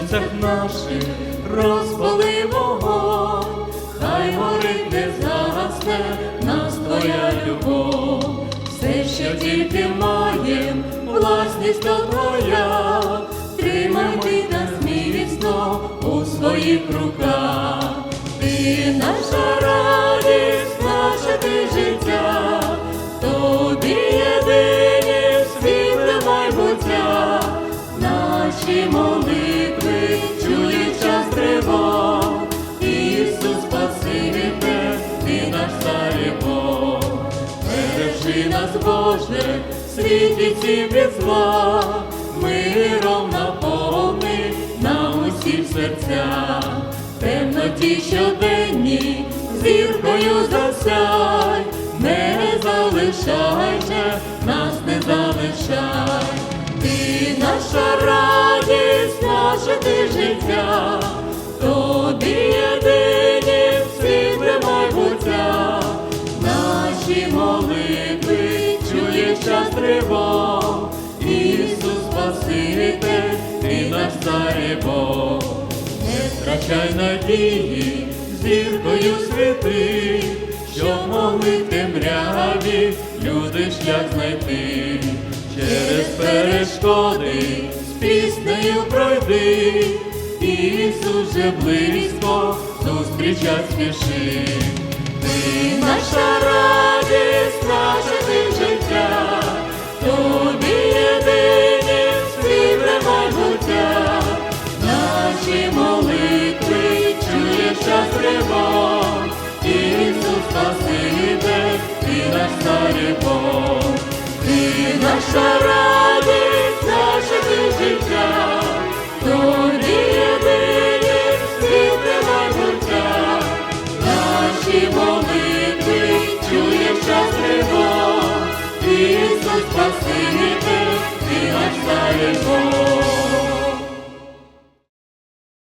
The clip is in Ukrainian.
серцях наших розпали вогонь, хай горить не згасне нас твоя любов, все, що тільки маєм, власність то твоя, тримай ти нас міцно у своїх руках, ти наша радість, наше ти життя, тобі єдині світле майбуття, наші молитви Бережи нас, Боже, в світі ці від зла, миром наповни нам усі серця, темноті щоденні, зіркою засяй, не залишай же, нас не залишай, ти наша радість, наше ти життя, тобі єдині світле майбуття, наші молитви час Ісус Спаситель, ти наш цар Бог, втрачай надії, зіркою світи, що могли в темряві люди шлях знайти, через перешкоди з піснею пройди, Ісус же близько зустрічать спіши. Ти наша радість, Спаситель,